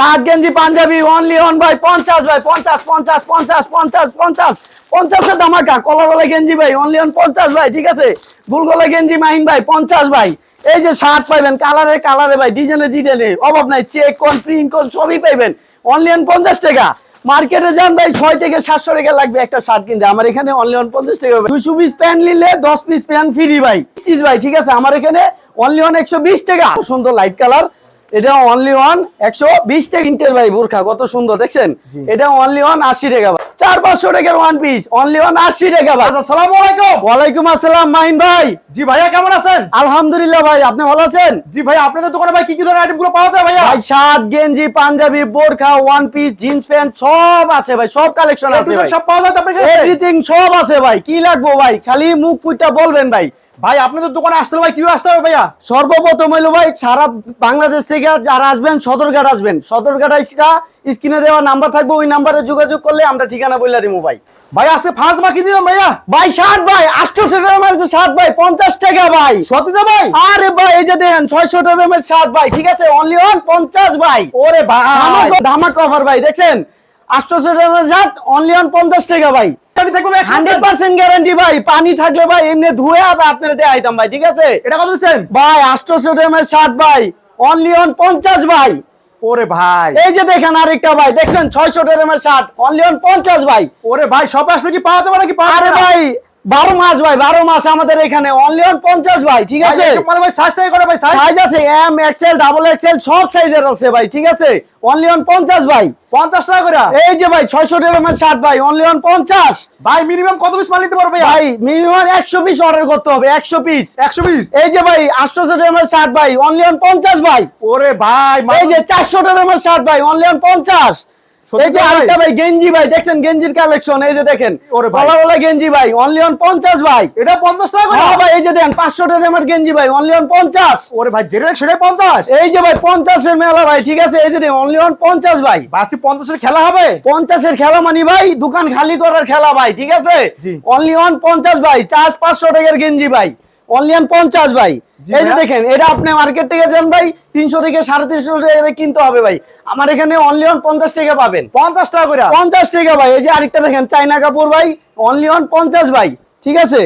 Shirt গেঞ্জি panjabi only on ভাই পঞ্চাশ ভাই, পঞ্চাশ পঞ্চাশ পঞ্চাশ পঞ্চাশ পঞ্চাশ। পঞ্চাশের ধামাকা কলারওয়ালা গেঞ্জি ভাই অনলি অন পঞ্চাশ ভাই, ঠিক আছে? গুলগোলা গেঞ্জি মাহিন ভাই, পঞ্চাশ ভাই। এই যে শার্ট পাইবেন কালারে কালারে ভাই ডিজাইনে ডিজাইনে অভাব নাই চেক কোন প্রিন্ট কোন সবই পাইবেন। অনলি অন পঞ্চাশ টাকা। মার্কেটে যান ভাই, ছয় থেকে সাতশো টাকা লাগবে একটা শার্ট কিনতে। আমার এখানে অনলি অন পঞ্চাশ টাকা দুশো পিস প্যান্ট নিলে দশ পিস প্যান্ট ফ্রি ভাই। পিস ভাই, ঠিক আছে? আমার এখানে অনলি অন একশো বিশ টাকা। সুন্দর লাইট কালার এটা অনলি ওয়ান একশো বিশ টাকা ইন্টের ভাই বোরখা কত সুন্দর দেখছেন? এটা অনলি ওয়ান আশি টাকা চার পাঁচশো টাকার ওয়ান পিস অনলি ওয়ান আশি টাকা ভাই। আচ্ছা আসসালামু আলাইকুম। ওয়ালাইকুম আসসালাম মাহিন ভাই। জি ভাইয়া কেমন আছেন? আলহামদুলিল্লাহ ভাই আপনি ভালো আছেন? জি ভাই আপনাদের দোকানে ভাই কি কি ধরনের আইটেমগুলো পাওয়া যায় ভাইয়া? ভাই শার্ট গেঞ্জি পাঞ্জাবি বোরখা ওয়ান পিস জিন্স প্যান্ট সব আছে ভাই সব কালেকশন আছে ভাই। সব পাওয়া যায় তো আপনার এভরিথিং সব আছে ভাই কি লাগবো ভাই? খালি মুখ পুইটা বলবেন ভাই। ভাই আপনাদের দোকানে আসতে ভাই কি আসতে হবে ভাইয়া? সর্বপ্রথম হইল ভাই সারা বাংলাদেশ থেকে যারা আসবেন সদরঘাট আসবেন। সদরঘাট আইসা স্ক্রিনে দেওয়া নাম্বার থাকবে ওই নাম্বারে যোগাযোগ করলে আমরা ঠিকানা বলে দিব ভাই। ভাই আজকে ফার্স্ট বাকি দিলাম ভাইয়া। ভাই ষাট ভাই আটশোশো টাকা ষাট ভাই পঞ্চাশ টাকা ভাই। সত্যি তো ভাই? আরে ভাই এই যে দেন ছয়শো টাকা ষাট ভাই ঠিক আছে? অনলি ওয়ান পঞ্চাশ ভাই। ওরে ভাই। ধামাক অফার ভাই দেখছেন? আটশোশো টাকা ষাট অনলি ওয়ান পঞ্চাশ টাকা ভাই। গাড়ি থাকবে ভাই হান্ড্রেড পার্সেন্ট গ্যারান্টি ভাই পানি থাকলে ভাই এমনি ধুয়ে আবার আপনার দিয়ে আইতাম ভাই ঠিক আছে? এটা কত দিচ্ছেন? ভাই আটশোশো টাকা ষাট ভাই অনলি অন পঞ্চাশ ভাই। ওরে ভাই। এই যে দেখেন আরেকটা ভাই দেখছেন? ছয়শো টাকা ষাট অনলি অন পঞ্চাশ ভাই। ওরে ভাই সব আসলে কি পাওয়া যাবে নাকি? পাওয়া আরে? ভাই বারো মাস ভাই বারো মাস আমাদের এখানে অনলি ওয়ান পঞ্চাশ ভাই ঠিক আছে? মানে ভাই সাইজ সাইজ করে ভাই সাইজ সাইজ আছে এম এক্সেল ডাবল এক্সেল সব সাইজের আছে ভাই ঠিক আছে? অনলি ওয়ান পঞ্চাশ ভাই। পঞ্চাশ টাকা করে? এই যে ভাই ছয়শো টাকা ষাট ভাই অনলি ওয়ান পঞ্চাশ। ভাই মিনিমাম কত পিস মাল নিতে পারবে ভাই মিনিমাম একশো পিস অর্ডার করতে হবে একশো পিস একশো পিস এই যে ভাই আটশোশো টাকা ষাট ভাই অনলি ওয়ান পঞ্চাশ ভাই। ওরে ভাই এই যে চারশো টাকা ষাট ভাই অনলি ওয়ান পঞ্চাশ। এই যে? আরেকটা ভাই। গেঞ্জি ভাই দেখছেন গেঞ্জির কালেকশন এই যে দেখেন। ওরে ভাই। কলারওয়ালা গেঞ্জি ভাই অনলি ওয়ান পঞ্চাশ ভাই। এটা পঞ্চাশ টাকা হ্যাঁ ভাই এই যে দেখেন পাঁচশো টাকা আমার গেঞ্জি ভাই অনলি ওয়ান পঞ্চাশ। ওরে ভাই যেটা সেটাই পঞ্চাশ। এই যে ভাই পঞ্চাশের মেলা ভাই ঠিক আছে? এই যে অনলি ওয়ান পঞ্চাশ ভাই। বাসি পঞ্চাশের খেলা হবে? পঞ্চাশের খেলা মানি ভাই দোকান খালি করার খেলা ভাই ঠিক আছে? অনলি ওয়ান পঞ্চাশ ভাই চার পাঁচশো টাকার গেঞ্জি ভাই। অনলি ওয়ান পঞ্চাশ ভাই। এই যে। দেখেন এটা আপনি মার্কেট থেকে যান ভাই তিনশো থেকে সাড়ে তিনশো টাকা কিনতে হবে ভাই। আমার এখানে অনলি পঞ্চাশ টাকা পাবেন। পঞ্চাশ টাকা করে? পঞ্চাশ টাকা ভাই। এই যে আরেকটা দেখেন চাইনা কাপড় ভাই অনলি পঞ্চাশ ভাই। ঠিক আছে?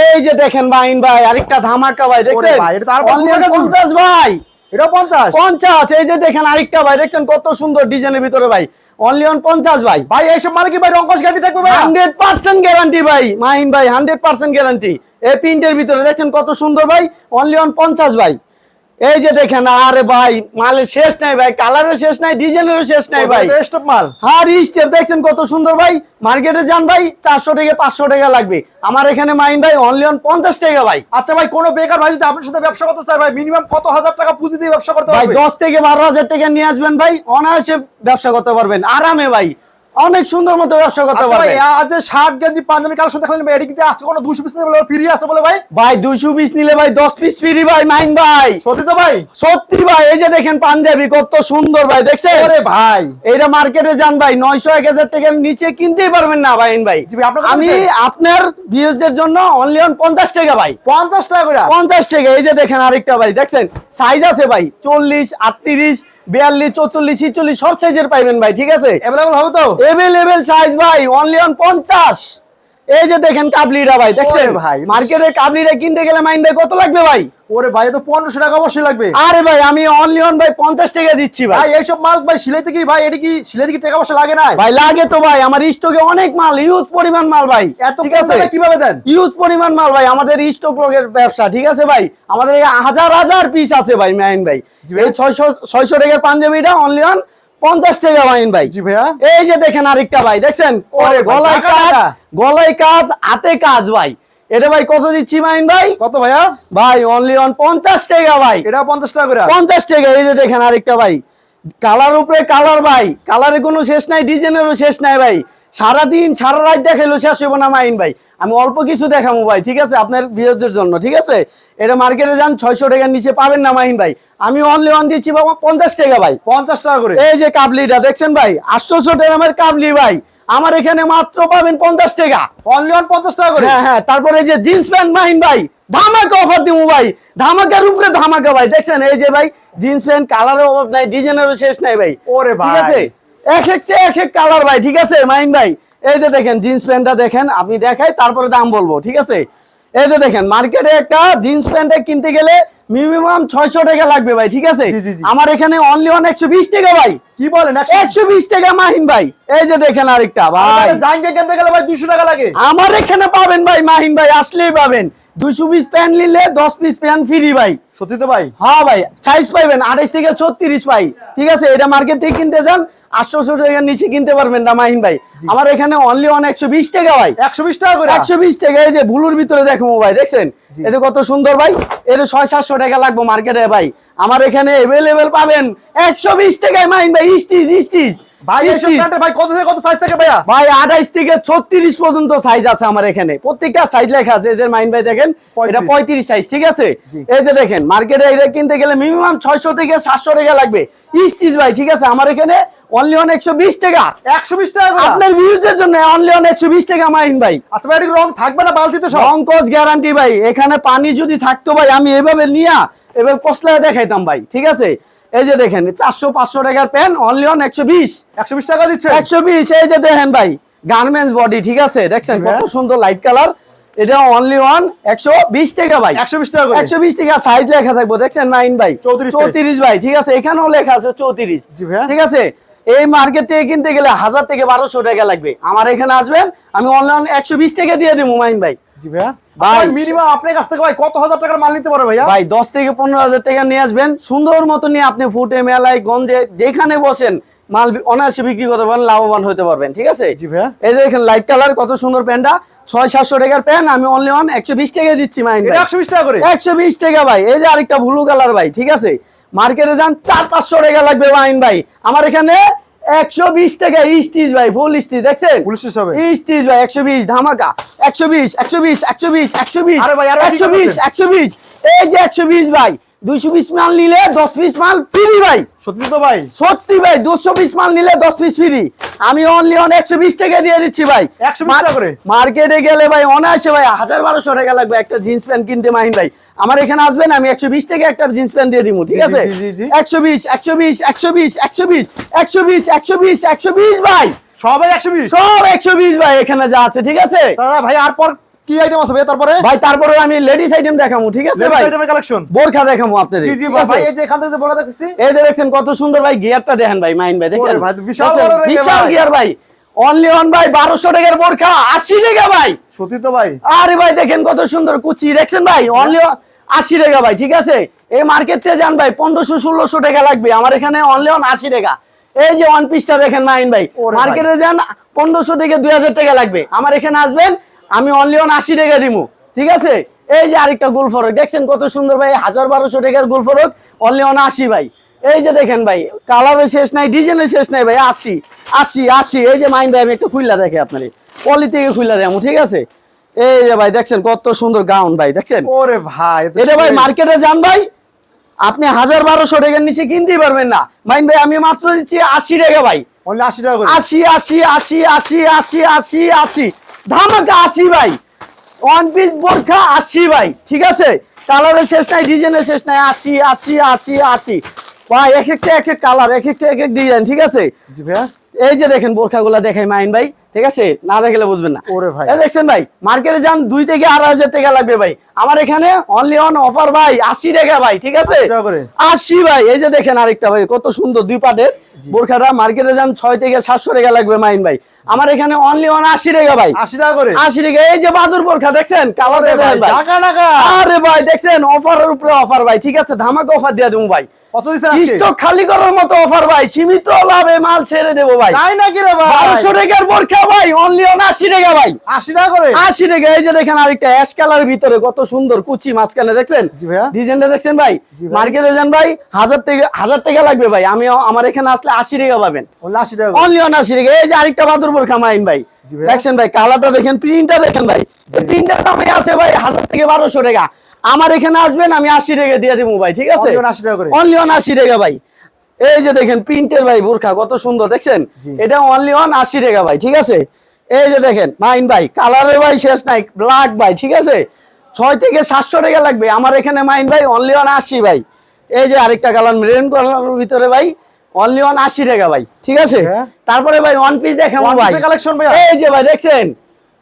এই যে দেখেন ভাইন ভাই আরেকটা ধামাকা ভাই দেখছেন? ভাই, পঞ্চাশ ভাই। এটা পঞ্চাশ? পঞ্চাশ। এই যে দেখেন আরেকটা ভাই দেখছেন কত সুন্দর ডিজাইনের ভিতরে ভাই। অনলি ওয়ান পঞ্চাশ ভাই। ভাই এইসব মাল কি ভাই রঙ্কশ গাড়ি থাকবে ভাই হান্ড্রেড পার্সেন্ট গ্যারান্টি ভাই মাহিন ভাই হান্ড্রেড পার্সেন্ট গ্যারান্টি এই প্রিন্টের ভিতরে দেখছেন কত সুন্দর ভাই অনলি ওয়ান পঞ্চাশ ভাই। এই যে দেখেন আরে ভাই মালের শেষ নাই ভাই কালারের শেষ নাই ডিজাইনেরও শেষ নাই ভাই। স্টপ মাল। হার স্টেপ দেখছেন কত সুন্দর ভাই মার্কেটে যান ভাই চারশো থেকে পাঁচশো টাকা লাগবে। আমার এখানে মাইন ভাই অনলি অন পঞ্চাশ টাকা ভাই। আচ্ছা ভাই কোনো বেকার ভাই যদি আপনার সাথে ব্যবসা করতে চায় ভাই মিনিমাম কত হাজার টাকা পুঁজি দিয়ে ব্যবসা করতে ভাই দশ থেকে বারো হাজার টাকা নিয়ে আসবেন ভাই অনায়াসে ব্যবসা করতে পারবেন আরামে ভাই। অনেক সুন্দর মতো ব্যবসা করতে আচ্ছা ভাই পারবেন আজ যে শার্ট গেঞ্জি পাঞ্জাবি কালেকশন দেখলেন ভাই এটা কি আজকে কোনো দুশো পিস বলে ফ্রি আছে বলে ভাই? ভাই দুইশো পিস নিলে ভাই দশ পিস ফ্রি ভাই মাইন ভাই। সত্যি তো ভাই? সত্যি ভাই এই যে দেখেন পাঞ্জাবি কত সুন্দর ভাই দেখছে ওরে ভাই। এইটা মার্কেটে যান ভাই নয়শো এক হাজার টাকার নিচে কিনতেই পারবেন না ভাই ভাই। আমি আপনার ভিউজদের জন্য অনলি অন পঞ্চাশ টাকা ভাই। পঞ্চাশ টাকা করে? পঞ্চাশ টাকা এই যে দেখেন আরেকটা ভাই দেখছেন? সাইজ আছে ভাই চল্লিশ আটত্রিশ বিয়াল্লিশ চৌচল্লিশ ছিচল্লিশ সব সাইজের পাইবেন ভাই ঠিক আছে? অ্যাভেলেবল হবে তো? এভেলেবেল সাইজ ভাই অনলি অন পঞ্চাশ। এই যে দেখেন কাবলিটা ভাই দেখছেন? ভাই। মার্কেটে কাবলিটা কিনতে গেলে মাইন্ডে কত লাগবে ভাই? ওরে ভাই তো পনেরোশো টাকা অবশ্যই লাগবে। আরে ভাই আমি অনলি অন ভাই পঞ্চাশ টাকা দিচ্ছি ভাই। ভাই এইসব মাল ভাই সিলাইতে কি ভাই এটা কি সিলাইতে কি টাকা পয়সা লাগে না ভাই লাগে তো ভাই আমার স্টকে অনেক মাল ইউজ পরিমাণ মাল ভাই এত ঠিক আছে? কীভাবে দেন? ইউজ পরিমাণ মাল ভাই আমাদের স্টক লোকের ব্যবসা ঠিক আছে ভাই? আমাদের হাজার হাজার পিস আছে ভাই মাইন ভাই। এই ছয়শো ছয়শো টাকার পাঞ্জাবিটা অনলি অন পঞ্চাশ টাকা মাইন ভাই। জি ভাইয়া। এই যে দেখেন আরেকটা ভাই দেখছেন? গলায় কাজ গলায় কাজ হাতে কাজ ভাই। এটা ভাই কত দিচ্ছি মাইন ভাই? কত ভাইয়া? ভাই অনলি অন পঞ্চাশ টাকা ভাই। এটা পঞ্চাশ টাকা করে। পঞ্চাশ টাকা এই যে দেখেন আরেকটা ভাই। কালার উপরে কালার ভাই। কালারের কোনো শেষ নাই ডিজাইনেরও শেষ নাই ভাই। সারাদিন সারা রাত দেখাইলো শেষ হইব না মাইন ভাই। আমি অল্প কিছু দেখাবো ভাই ঠিক আছে? আপনার বিরোধের জন্য ঠিক আছে? এটা মার্কেটে যান ছয়শো টাকার নিচে পাবেন না মাইন ভাই। আমি অনলি অন দিচ্ছি বাবা পঞ্চাশ টাকা ভাই। পঞ্চাশ টাকা করে। এই যে কাবলিটা দেখছেন ভাই? আটশোশো টাকার কাবলি ভাই। আমার এখানে মাত্র পাবেন পঞ্চাশ টাকা। অনলি ওয়ান পঞ্চাশ টাকা করে? হ্যাঁ হ্যাঁ তারপরে এই যে জিন্স প্যান্ট মাহিন ভাই ধামাকা অফার দিব ভাই ধামাকার উপরে ধামাকা ভাই দেখছেন? এই যে ভাই জিন্স প্যান্ট কালারের অভাব নাই ডিজাইনেরও শেষ নাই ভাই। ওরে ভাই ঠিক আছে? এক এক এক এক কালার ভাই ঠিক আছে? মাহিন ভাই এই যে দেখেন জিন্স প্যান্টটা দেখেন আপনি দেখাই তারপরে দাম বলব ঠিক আছে? এই যে দেখেন মার্কেটে একটা জিন্স প্যান্ট কিনতে গেলে মিনিমাম ছয়শো টাকা লাগবে ভাই ঠিক আছে। আমার এখানে অনলি ওয়ান একশো বিশ টাকা ভাই। কি বলেন একশো বিশ? টাকা মাহিন ভাই। এই যে দেখেন আরেকটা ভাই। কিনতে গেলে ভাই দুশো টাকা লাগে। আমার এখানে পাবেন ভাই মাহিন ভাই আসলেই পাবেন। দুশো পিস প্যান্ট নিলে দশ পিস প্যান্ট ফ্রি ভাই। সত্যি তো ভাই? হ্যাঁ ভাই সাইজ পাইবেন আঠাইশ থেকে ছত্রিশ ভাই। ঠিক আছে এটা মার্কেট থেকে কিনতে যান আটশোশো টাকার নিচে কিনতে পারবেন না মাহিন ভাই। আমার এখানে অনলি অন একশো বিশ টাকা ভাই। একশো বিশ টাকা করে? একশো বিশ টাকা এই যে ব্লুর ভিতরে দেখো ভাই দেখছেন? এতে কত সুন্দর ভাই এর ছয় সাতশো টাকা লাগবে মার্কেটে ভাই। আমার এখানে এভেলেবেল পাবেন একশো বিশ টাকায় মাইন ভাই স্টিচ স্টিচ ভাই ভাই কত থেকে কত সাইজ থাকে ভাইয়া? ভাই আঠাইশ থেকে ছত্রিশ পর্যন্ত সাইজ আছে আমার এখানে। প্রত্যেকটা সাইজ লেখা আছে। এদের মাইন ভাই দেখেন এটা 35 সাইজ ঠিক আছে? এই যে দেখেন মার্কেটে এটা কিনতে গেলে মিনিমাম ছয়শো থেকে সাতশো টাকা লাগবে। স্টিচ ভাই ঠিক আছে? আমার এখানে অনলি অন একশো বিশ টাকা। আপনার ভিউজের জন্য অনলি অন টাকা মাইন ভাই। আচ্ছা ভাই রং থাকবে না? বালতিতে সব? সংকোচ গ্যারান্টি ভাই। এখানে পানি যদি থাকতো ভাই আমি এভাবে নিয়া এভাবে কসলায় দেখাইতাম ভাই ঠিক আছে? এই যে দেখেন চারশো পাঁচশো টাকার প্যান অনলি অন একশো বিশ। একশো বিশ টাকা দিচ্ছে একশো বিশ এই যে দেখেন ভাই গার্মেন্টস বডি ঠিক আছে? দেখছেন কত সুন্দর লাইট কালার এটা অনলি ওয়ান একশো বিশ টাকা ভাই। একশো বিশ টাকা একশো বিশ টাকা সাইজ লেখা থাকব দেখছেন নাইন ভাই। 34 size। চৌত্রিশ ভাই ঠিক আছে? এখানেও লেখা আছে চৌত্রিশ। ঠিক আছে? এই মার্কেট থেকে কিনতে গেলে হাজার থেকে বারোশো টাকা লাগবে। আমার এখানে আসবেন আমি অনলাইন একশো বিশ টাকা দিয়ে দেবো মাইন ভাই। জি ভাইয়া। ভাই। মিনিমাম আপনার কাছ থেকে ভাই কত হাজার টাকার মাল নিতে পারে ভাইয়া? ভাই দশ থেকে পনেরো হাজার টাকা নিয়ে আসবেন। সুন্দর মতো নিয়ে আপনি ফুটে মেলায় গঞ্জে যেখানে বসেন মাল অনায়াসে বিক্রি করতে পারেন লাভবান হতে পারবেন ঠিক আছে? জি ভাইয়া। এই যে এখানে লাইট কালার কত সুন্দর প্যান্টটা। ছয় সাতশো টাকার প্যান্ট আমি অনলি অন একশো বিশ টাকা দিচ্ছি মাইন একশো বিশ টাকা করে? একশো বিশ টাকা ভাই। এই যে আরেকটা ব্লু কালার ভাই ঠিক আছে? মার্কেটে যান চার পাঁচশো টাকা লাগবে মাইন ভাই। আমার এখানে একশো বিশ টাকা স্টিচ ভাই ফুল স্টিচ দেখছেন? ফুল stitch হবে। স্টিচ ভাই একশো বিশ ধামাকা। একশো বিশ একশো বিশ একশো বিশ একশো বিশ আরে ভাই, আরও কি একশো বিশ একশো বিশ। এই যে একশো বিশ ভাই দুইশো পিস মাল নিলে দশ পিস মাল ফ্রি ভাই। সত্যি তো ভাই। সত্যি ভাই দুশো পিস মাল নিলে দশ পিস ফ্রি আমি অনলি অন একশো বিশ টাকা দিয়ে দিচ্ছি ভাই। 120 টাকা করে? মার্কেটে গেলে ভাই অনায়াসে ভাই হাজার বারোশো টাকা লাগবে একটা জিন্স প্যান্ট কিনতে মাহিন ভাই। আমার এখানে আসবেন আমি একশো বিশ টাকা একটা জিন্স প্যান্ট দিয়ে দিব ঠিক আছে। একশো বিশ একশো বিশ একশো বিশ একশো বিশ একশো বিশ একশো বিশ একশো বিশ ভাই। সবাই একশো বিশ? সব একশো বিশ ভাই এখানে যা আছে ঠিক আছে? ভাই আর পর কি আইটেম আছে ভাই তারপরে? ভাই তারপরে আমি লেডিস আইটেম দেখাবো ঠিক আছে ভাই? আইটেমের কালেকশন বোরখা আপনাদের জি জি ভাই এই যে এখান থেকে যে দেখতেছি। এই যে দেখছেন কত সুন্দর ভাই গিয়ারটা দেখেন ভাই মাইন ভাই দেখেন? ভাই, বিশাল বিশাল গিয়ার ভাই। অনলি অন ভাই বারোশো টাকার বোরখা আশি টাকা ভাই। সত্যি তো ভাই। আরে ভাই দেখেন কত সুন্দর কুচি দেখছেন ভাই? অনলি আশি টাকা ভাই ঠিক আছে? এই মার্কেট থেকে যান ভাই পনেরোশো ষোলোশো টাকা লাগবে। আমার এখানে অনলি অন আশি টাকা। এই যে ওয়ান পিসটা দেখেন মাইন ভাই। ভাই। মার্কেটে যান পনেরোশো থেকে দুই হাজার টাকা লাগবে। আমার এখানে আসবেন আমি অনলি অন আশি টাকা দিব ঠিক আছে? এই যে আরেকটা গোল ফরক দেখছেন কত সুন্দর ভাই? হাজার বারোশো টাকার গোল ফরক অনলি অন আশি ভাই। এই যে দেখেন ভাই কালারের শেষ নাই ডিজাইনের শেষ নাই ভাই আশি আশি আশি। এই যে মাইন ভাই আমি একটু খুললা দেখে আপনার। পলি থেকে খুললা দেবো ঠিক আছে? এই যে ভাই দেখছেন কত সুন্দর গাউন ভাই দেখছেন? ওরে ভাই এটা ভাই মার্কেটে যান ভাই আপনি হাজার বারোশো টাকার নিচে কিনতেই পারবেন না। মাইন ভাই আমি মাত্র দিচ্ছি আশি টাকা ভাই। 80 টাকা আশি আশি আশি আশি আশি আশি আশি। ধামাকা আশি ভাই। ওয়ান পিস বোরখা আশি ভাই ঠিক আছে? কালারের শেষ নাই ডিজাইনের শেষ নাই আশি আশি আশি আশি। ভাই এক একটা এক এক কালার এক একটা এক এক ডিজাইন ঠিক আছে? জি ভাইয়া। এই যে দেখেন বোরখাগুলা দেখাই মাইন ভাই ঠিক আছে? না দেখলে বুঝবেন না। ওরে ভাই। দেখছেন ভাই মার্কেটে যান দুই থেকে আড়াই হাজার টাকা লাগবে ভাই। আমার এখানে অনলি অন অফার ভাই আশি টাকা ভাই ঠিক আছে? 80 আশি ভাই এই যে দেখেন আরেকটা ভাই কত সুন্দর দুই পাটের। বোরখাটা মার্কেটে যান ছয় থেকে সাতশো টাকা লাগবে মাইন ভাই। আমার এখানে অনলি অন আশি টাকা ভাই। 80 টাকা করে? আশি টাকা এই যে বাদুর বোরখা দেখছেন? আরে ভাই দেখছেন? অফারের উপরে অফার ভাই ঠিক আছে? ধামাকা অফার দিয়ে দেবো ভাই। খালি করার মতো অফার ভাই সীমিত লাভে মাল ছেড়ে দেবো ভাই। তাই নাকি রে ভাই? বারোশো টাকার বোরখা ভাই অনলি অন আশি টাকা ভাই। 80 টাকা করে? আশি টাকা এই যে দেখেন আরেকটা অ্যাশ কালার ভিতরে কত সুন্দর কুচি মাঝখানে দেখছেন? ডিজাইনটা দেখছেন ভাই। মার্কেটে যান ভাই হাজার থেকে হাজার টাকা লাগবে ভাই। আমি আমার এখানে আসলে আশি টাকা পাবেন। Only 80 টাকা অনলি অন আশি টাকা। এই যে আরেকটা বাদুর বোরখা ভাই। দেখছেন ভাই কালারটা দেখেন প্রিন্টটা দেখেন ভাই। প্রিন্টার দামে আছে ভাই হাজার থেকে বারোশো টাকা। আমার এখানে আসবেন আমি আশি টাকা দিয়ে দেবো ভাই ঠিক আছে? Only on 80 টাকা করে। অনলি অন আশি টাকা ভাই। এই যে দেখেন প্রিন্টের ভাই বোরখা কত সুন্দর দেখছেন? এটা অনলি অন আশি টাকা ভাই ঠিক আছে? এই যে দেখেন মাইন ভাই কালারের ভাই শেষ নাই ব্ল্যাক ভাই ঠিক আছে? ছয় থেকে সাতশো টাকা লাগবে। আমার এখানে মাইন ভাই অনলি ওয়ান আশি ভাই। এই যে আরেকটা কালার মেরুন কালার ভিতরে ভাই অনলি ওয়ান আশি টাকা ভাই ঠিক আছে? হ্যাঁ। তারপরে ভাই ওয়ান পিস দেখাবো ভাই। এর এই যে ভাই দেখছেন?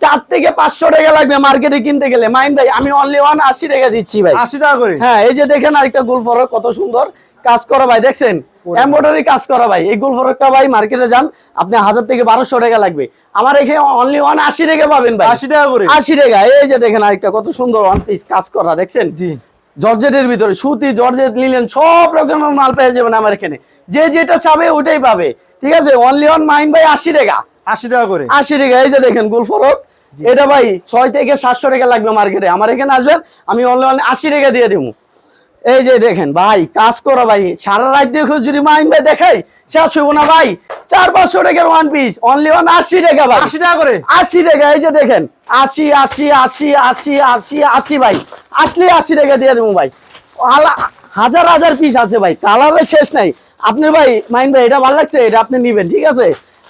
চার থেকে পাঁচশো টাকা লাগবে মার্কেটে কিনতে গেলে। মাইন ভাই আমি অনলি ওয়ান আশি টাকা দিচ্ছি ভাই। আশি টাকা করে? হ্যাঁ এই যে দেখেন আরেকটা গোল ফরক কত সুন্দর কাজ করা ভাই দেখছেন? এমব্রয়ডারি কাজ করা ভাই। এই গোল ফরকটা ভাই মার্কেটে যান আপনি হাজার থেকে বারোশো টাকা লাগবে। আমার এখানে অনলি ওয়ান আশি টাকা পাবেন ভাই। আশি টাকা করে? আশি টাকা। এই যে দেখেন আরেকটা কত সুন্দর ওয়ান পিস কাজ করা দেখছেন? জি। জর্জেটের ভিতরে সুতি জর্জেট নিলেন সব রকমের মাল পেয়ে যাবেন আমার এখানে। যে যেটা চাবে ওটাই পাবে। ঠিক আছে? অনলি ওয়ান মাইন ভাই আশি টাকা। আশি টাকা করে? আশি টাকা। এই যে দেখেন গুল ফরক। এটা ভাই ছয় থেকে সাতশো টাকা লাগবে মার্কেটে আমার এখানে আসবেন আমি অনলাইন আশি টাকা দিয়ে দেবো। এই যে দেখেন ভাই কাজ করা ভাই। সারা রাত দেখো যদি মাইন ভাই দেখাই শেষ হইব না ভাই। চার পাঁচশো টাকার ওয়ান পিস অনলি ওয়ান আশি টাকা ভাই। আশি টাকা করে? আশি টাকা। এই যে দেখেন আশি আশি আশি আশি আশি আশি ভাই। আসলে আশি টাকা দিয়ে দেবো ভাই। হাজার হাজার পিস আছে ভাই কালারের শেষ নাই। আপনি ভাই, মাইন ভাই, এটা ভালো লাগছে? এটা আপনি নিবেন, ঠিক আছে?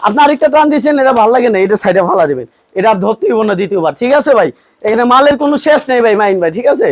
আপনি আরেকটা টান দিয়েছেন, এটা ভালো লাগে না, এটা সাইডে ভালো দেবেন। এটা আর ধরতে হইব না দ্বিতীয়বার, ঠিক আছে ভাই? এখানে মালের কোনো শেষ নেই ভাই, মাইন ভাই, ঠিক আছে?